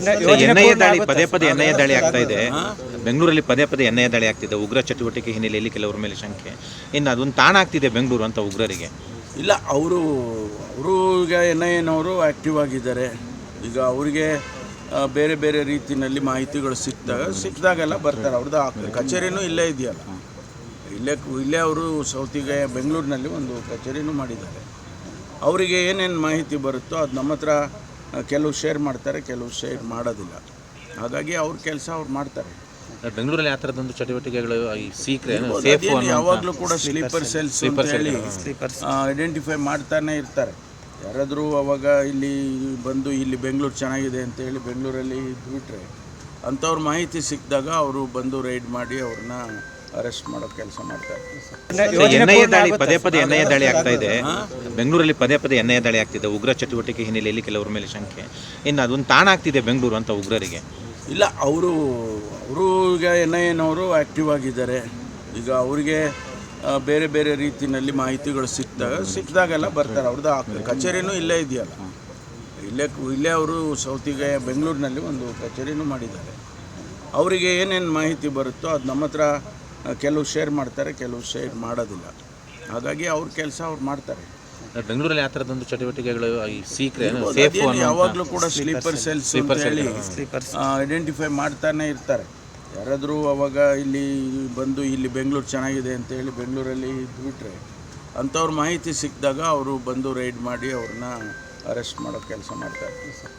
NIA ದಾಳಿ ಪದೇ ಪದೇ ಎನ್ಐಎ ದಾಳಿ ಆಗ್ತಾ ಇದೆ. ಬೆಂಗಳೂರಲ್ಲಿ ಪದೇ ಪದೇ ಎನ್ಐಎ ದಾಳಿ ಆಗ್ತಿದೆ. ಉಗ್ರ ಚಟುವಟಿಕೆ ಹಿನ್ನೆಲೆಯಲ್ಲಿ ಕೆಲವರ ಮೇಲೆ ಶಂಕೆ. ಇನ್ನು ಅದೊಂದು ತಾಣ ಆಗ್ತಿದೆ ಬೆಂಗಳೂರು ಅಂತ ಉಗ್ರರಿಗೆ. ಇಲ್ಲ ಅವರು ಅವರು ಈಗ ಎನ್ ಐ ಎನವರು ಆ್ಯಕ್ಟಿವ್ ಆಗಿದ್ದಾರೆ. ಈಗ ಅವರಿಗೆ ಬೇರೆ ಬೇರೆ ರೀತಿಯಲ್ಲಿ ಮಾಹಿತಿಗಳು ಸಿಕ್ಕಿದಾಗ ಸಿಕ್ಕಿದಾಗೆಲ್ಲ ಬರ್ತಾರೆ. ಅವ್ರದ್ದು ಆ ಕಚೇರಿನೂ ಇಲ್ಲೇ ಇದೆಯಲ್ಲ. ಇಲ್ಲೇ ಇಲ್ಲೇ ಅವರು ಸೌತಿಗೆ ಬೆಂಗಳೂರಿನಲ್ಲಿ ಒಂದು ಕಚೇರಿನೂ ಮಾಡಿದ್ದಾರೆ. ಅವರಿಗೆ ಏನೇನು ಮಾಹಿತಿ ಬರುತ್ತೋ ಅದು ನಮ್ಮ ಹತ್ರ ಕೆಲವು ಶೇರ್ ಮಾಡ್ತಾರೆ ಕೆಲವು ಶೇರ್ ಮಾಡೋದಿಲ್ಲ. ಹಾಗಾಗಿ ಅವ್ರ ಕೆಲಸ ಅವ್ರು ಮಾಡ್ತಾರೆ. ಬೆಂಗಳೂರಲ್ಲಿ ಆ ಥರದೊಂದು ಚಟುವಟಿಕೆಗಳು ಈ ಸೀಕ್ರೆ ಯಾವಾಗಲೂ ಕೂಡ ಸ್ಲೀಪರ್ ಸೆಲ್ಸ್ ಅಂತ ಹೇಳಿ ಐಡೆಂಟಿಫೈ ಮಾಡ್ತಾನೆ ಇರ್ತಾರೆ. ಯಾರಾದರೂ ಅವಾಗ ಇಲ್ಲಿ ಬಂದು ಇಲ್ಲಿ ಬೆಂಗಳೂರು ಚೆನ್ನಾಗಿದೆ ಅಂತ ಹೇಳಿ ಬೆಂಗಳೂರಲ್ಲಿ ಬಿಟ್ಟರೆ ಅಂಥವ್ರ ಮಾಹಿತಿ ಸಿಕ್ಕಿದಾಗ ಅವರು ಬಂದು ರೈಡ್ ಮಾಡಿ ಅವ್ರನ್ನ ಅರೆಸ್ಟ್ ಮಾಡೋ ಕೆಲಸ ಮಾಡ್ತಾರೆ ಎನ್ಐಎ ದಾಳಿ ಪದೇ ಪದೇ ಎನ್ಐಎ ದಾಳಿ ಆಗ್ತಾ ಇದೆ. ಬೆಂಗಳೂರಲ್ಲಿ ಪದೇ ಪದೇ ಎನ್ಐಎ ದಾಳಿ ಆಗ್ತಿದೆ. ಉಗ್ರ ಚಟುವಟಿಕೆ ಹಿನ್ನೆಲೆಯಲ್ಲಿ ಕೆಲವರ ಮೇಲೆ ಶಂಕೆ. ಇನ್ನು ಅದೊಂದು ತಾಣ ಆಗ್ತಿದೆ ಬೆಂಗಳೂರು ಅಂತ ಉಗ್ರರಿಗೆ. ಇಲ್ಲ ಅವರು ಅವರು ಈಗ ಎನ್ ಐ ಎನವರು ಆ್ಯಕ್ಟಿವ್ ಆಗಿದ್ದಾರೆ. ಈಗ ಅವರಿಗೆ ಬೇರೆ ಬೇರೆ ರೀತಿಯಲ್ಲಿ ಮಾಹಿತಿಗಳು ಸಿಕ್ಕಿದಾಗ ಸಿಕ್ಕಿದಾಗೆಲ್ಲ ಬರ್ತಾರೆ. ಅವ್ರದ್ದು ಆ ಕಚೇರಿನೂ ಇಲ್ಲೇ ಇದೆಯಲ್ಲ. ಇಲ್ಲೇ ಇಲ್ಲೇ ಅವರು ಸೌತಿಗೆ ಬೆಂಗಳೂರಿನಲ್ಲಿ ಒಂದು ಕಚೇರಿನೂ ಮಾಡಿದ್ದಾರೆ. ಅವರಿಗೆ ಏನೇನು ಮಾಹಿತಿ ಬರುತ್ತೋ ಅದು ನಮ್ಮ ಹತ್ರ ಕೆಲವು ಶೇರ್ ಮಾಡ್ತಾರೆ ಕೆಲವು ಶೇರ್ ಮಾಡೋದಿಲ್ಲ. ಹಾಗಾಗಿ ಅವ್ರ ಕೆಲಸ ಅವ್ರು ಮಾಡ್ತಾರೆ. ಬೆಂಗಳೂರಲ್ಲಿ ಆ ಥರದೊಂದು ಚಟುವಟಿಕೆಗಳು ಈ ಸೀಕ್ರೆ ಸೇಫ್ ಯಾವಾಗಲೂ ಕೂಡ ಸ್ಲೀಪರ್ ಸೆಲ್ಸ್ ಅಂತ ಹೇಳಿ ಐಡೆಂಟಿಫೈ ಮಾಡ್ತಾನೆ ಇರ್ತಾರೆ. ಯಾರಾದರೂ ಅವಾಗ ಇಲ್ಲಿ ಬಂದು ಇಲ್ಲಿ ಬೆಂಗಳೂರು ಚೆನ್ನಾಗಿದೆ ಅಂತ ಹೇಳಿ ಬೆಂಗಳೂರಲ್ಲಿ ಇದ್ಬಿಟ್ರೆ ಅಂಥವ್ರ ಮಾಹಿತಿ ಸಿಕ್ಕಿದಾಗ ಅವರು ಬಂದು ರೈಡ್ ಮಾಡಿ ಅವ್ರನ್ನ ಅರೆಸ್ಟ್ ಮಾಡೋ ಕೆಲಸ ಮಾಡ್ತಾರೆ.